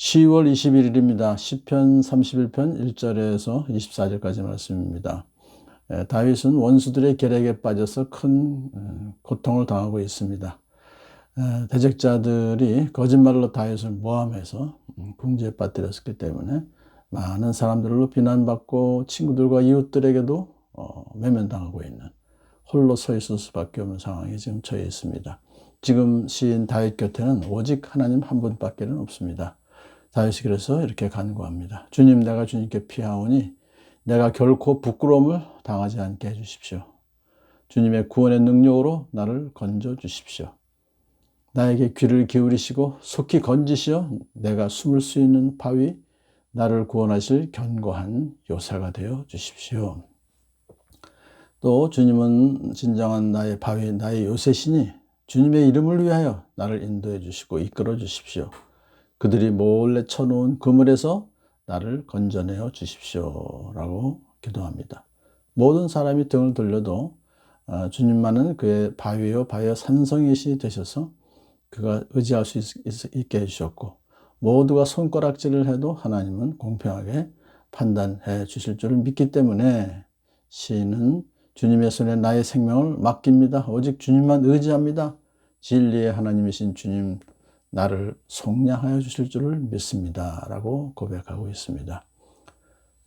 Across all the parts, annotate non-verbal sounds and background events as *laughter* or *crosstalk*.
10월 21일입니다. 10편 31편 1절에서 24절까지 말씀입니다. 에, 다윗은 원수들의 계략에 빠져서 큰 에, 고통을 당하고 있습니다. 에, 대적자들이 거짓말로 다윗을 모함해서 음, 궁지에 빠뜨렸기 때문에 많은 사람들로 비난받고 친구들과 이웃들에게도 어, 외면당하고 있는 홀로 서 있을 수밖에 없는 상황이 지금 처해 있습니다. 지금 시인 다윗 곁에는 오직 하나님 한 분밖에는 없습니다. 다윗이 그래서 이렇게 간구합니다. 주님 내가 주님께 피하오니 내가 결코 부끄러움을 당하지 않게 해주십시오. 주님의 구원의 능력으로 나를 건져 주십시오. 나에게 귀를 기울이시고 속히 건지시어 내가 숨을 수 있는 바위 나를 구원하실 견고한 요새가 되어 주십시오. 또 주님은 진정한 나의 바위 나의 요새시니 주님의 이름을 위하여 나를 인도해 주시고 이끌어 주십시오. 그들이 몰래 쳐놓은 그물에서 나를 건져내어 주십시오. 라고 기도합니다. 모든 사람이 등을 돌려도 아, 주님만은 그의 바위요 바위의 산성이시 되셔서 그가 의지할 수 있 게 해주셨고 모두가 손가락질을 해도 하나님은 공평하게 판단해 주실 줄을 믿기 때문에 시인은 주님의 손에 나의 생명을 맡깁니다. 오직 주님만 의지합니다. 진리의 하나님이신 주님 나를 속량하여 주실 줄을 믿습니다. 라고 고백하고 있습니다.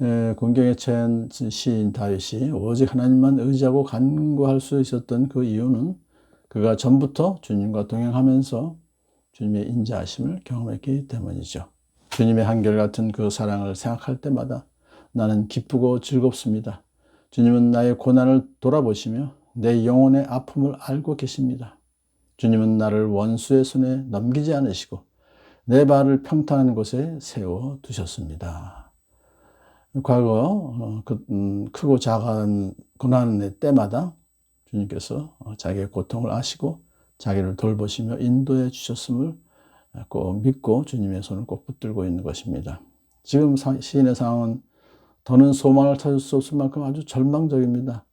에, 공경에 처한 시인 다윗이 오직 하나님만 의지하고 간구할 수 있었던 그 이유는 그가 전부터 주님과 동행하면서 주님의 인자하심을 경험했기 때문이죠. 주님의 한결같은 그 사랑을 생각할 때마다 나는 기쁘고 즐겁습니다. 주님은 나의 고난을 돌아보시며 내 영혼의 아픔을 알고 계십니다. 주님은 나를 원수의 손에 넘기지 않으시고 내 발을 평탄한 곳에 세워 두셨습니다. 과거 어, 그, 음, 크고 작은 고난의 때마다 주님께서 어, 자기의 고통을 아시고 자기를 돌보시며 인도해 주셨음을 꼭 믿고 주님의 손을 꼭 붙들고 있는 것입니다. 지금 시인의 상황은 더는 소망을 찾을 수 없을 만큼 아주 절망적입니다.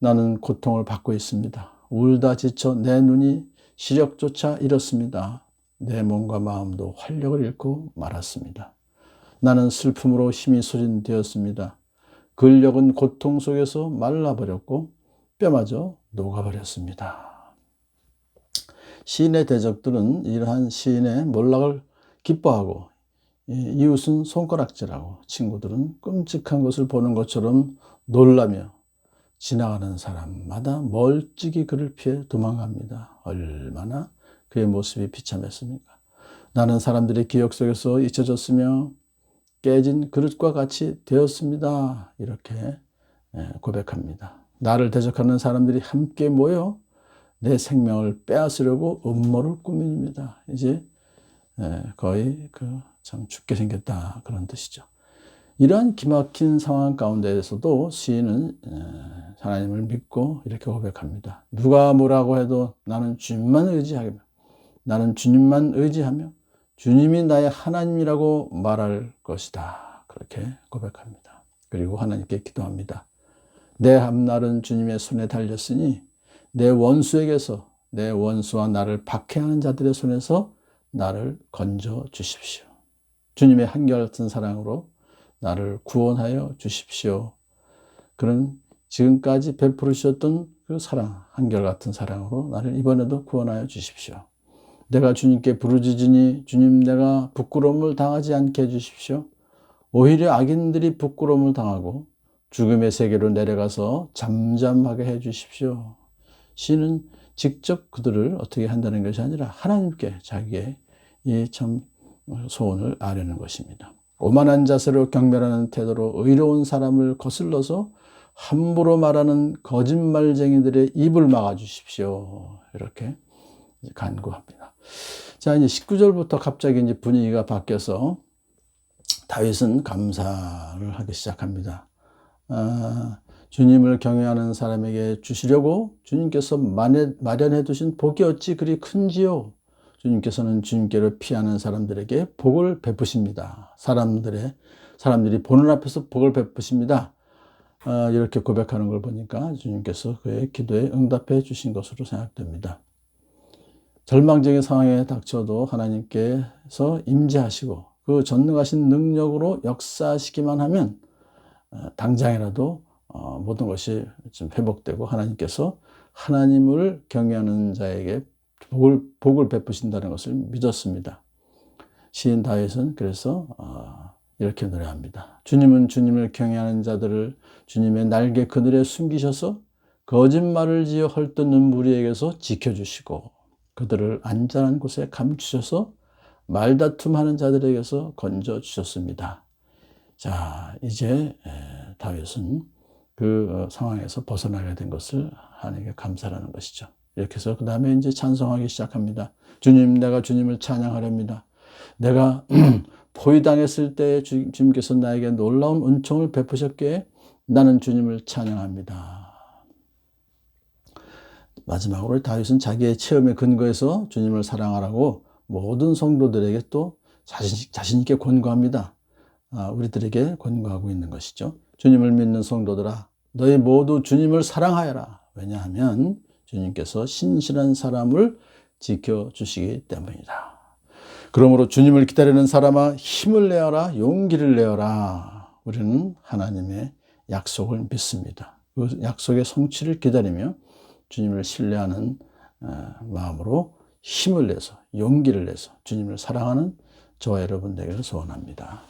나는 고통을 받고 있습니다. 울다 지쳐 내 눈이 시력조차 잃었습니다. 내 몸과 마음도 활력을 잃고 말았습니다. 나는 슬픔으로 힘이 소진되었습니다. 근력은 고통 속에서 말라버렸고 뼈마저 녹아버렸습니다. 시인의 대적들은 이러한 시인의 몰락을 기뻐하고 이웃은 손가락질하고 친구들은 끔찍한 것을 보는 것처럼 놀라며 지나가는 사람마다 멀찍이 그를 피해 도망갑니다. 얼마나 그의 모습이 비참했습니까? 나는 사람들의 기억 속에서 잊혀졌으며 깨진 그릇과 같이 되었습니다. 이렇게 고백합니다. 나를 대적하는 사람들이 함께 모여 내 생명을 빼앗으려고 음모를 꾸밉니다. 이제 거의 그 참 죽게 생겼다 그런 뜻이죠. 이러한 기막힌 상황 가운데에서도 시인은 하나님을 믿고 이렇게 고백합니다. 누가 뭐라고 해도 나는 주님만 의지하며 나는 주님만 의지하며 주님이 나의 하나님이라고 말할 것이다. 그렇게 고백합니다. 그리고 하나님께 기도합니다. 내 앞날은 주님의 손에 달렸으니 내 원수에게서 내 원수와 나를 박해하는 자들의 손에서 나를 건져 주십시오. 주님의 한결같은 사랑으로 나를 구원하여 주십시오. 그런 지금까지 베풀어 주셨던 그 사랑, 한결같은 사랑으로 나를 이번에도 구원하여 주십시오. 내가 주님께 부르짖으니 주님 내가 부끄러움을 당하지 않게 해주십시오. 오히려 악인들이 부끄러움을 당하고 죽음의 세계로 내려가서 잠잠하게 해 주십시오. 시는 직접 그들을 어떻게 한다는 것이 아니라 하나님께 자기의 이 참 소원을 아려는 것입니다. 오만한 자세로 경멸하는 태도로 의로운 사람을 거슬러서 함부로 말하는 거짓말쟁이들의 입을 막아 주십시오. 이렇게 간구합니다. 자, 이제 19절부터 갑자기 이제 분위기가 바뀌어서 다윗은 감사를 하기 시작합니다. 아, 주님을 경외하는 사람에게 주시려고 주님께서 마련해 두신 복이 어찌 그리 큰지요? 주님께서는 주님께로 피하는 사람들에게 복을 베푸십니다. 사람들의 사람들이 보는 앞에서 복을 베푸십니다. 아, 이렇게 고백하는 걸 보니까 주님께서 그의 기도에 응답해 주신 것으로 생각됩니다. 절망적인 상황에 닥쳐도 하나님께서 임재하시고 그 전능하신 능력으로 역사하시기만 하면 어, 당장이라도 어, 모든 것이 좀 회복되고 하나님께서 하나님을 경외하는 자에게 복을, 복을 베푸신다는 것을 믿었습니다. 시인 다윗은 그래서 어, 이렇게 노래합니다. 주님은 주님을 경외하는 자들을 주님의 날개 그늘에 숨기셔서 거짓말을 지어 헐뜯는 무리에게서 지켜주시고 그들을 안전한 곳에 감추셔서 말다툼하는 자들에게서 건져 주셨습니다. 자, 이제 다윗은 그 어, 상황에서 벗어나게 된 것을 하나님께 감사하는 것이죠. 이렇게 해서 그 다음에 이제 찬송하기 시작합니다. 주님, 내가 주님을 찬양하렵니다. 내가 *clears throat* 포위당했을 때 주님께서 나에게 놀라운 은총을 베푸셨기에 나는 주님을 찬양합니다. 마지막으로 다윗은 자기의 체험에 근거해서 주님을 사랑하라고 모든 성도들에게 또 자신, 자신 있게 권고합니다. 아, 우리들에게 권고하고 있는 것이죠. 주님을 믿는 성도들아, 너희 모두 주님을 사랑하여라. 왜냐하면 주님께서 신실한 사람을 지켜주시기 때문이다. 그러므로 주님을 기다리는 사람아 힘을 내어라, 용기를 내어라. 우리는 하나님의 약속을 믿습니다. 그 약속의 성취를 기다리며 주님을 신뢰하는 어, 마음으로 힘을 내서 용기를 내서 주님을 사랑하는 저와 여러분 되기를 소원합니다.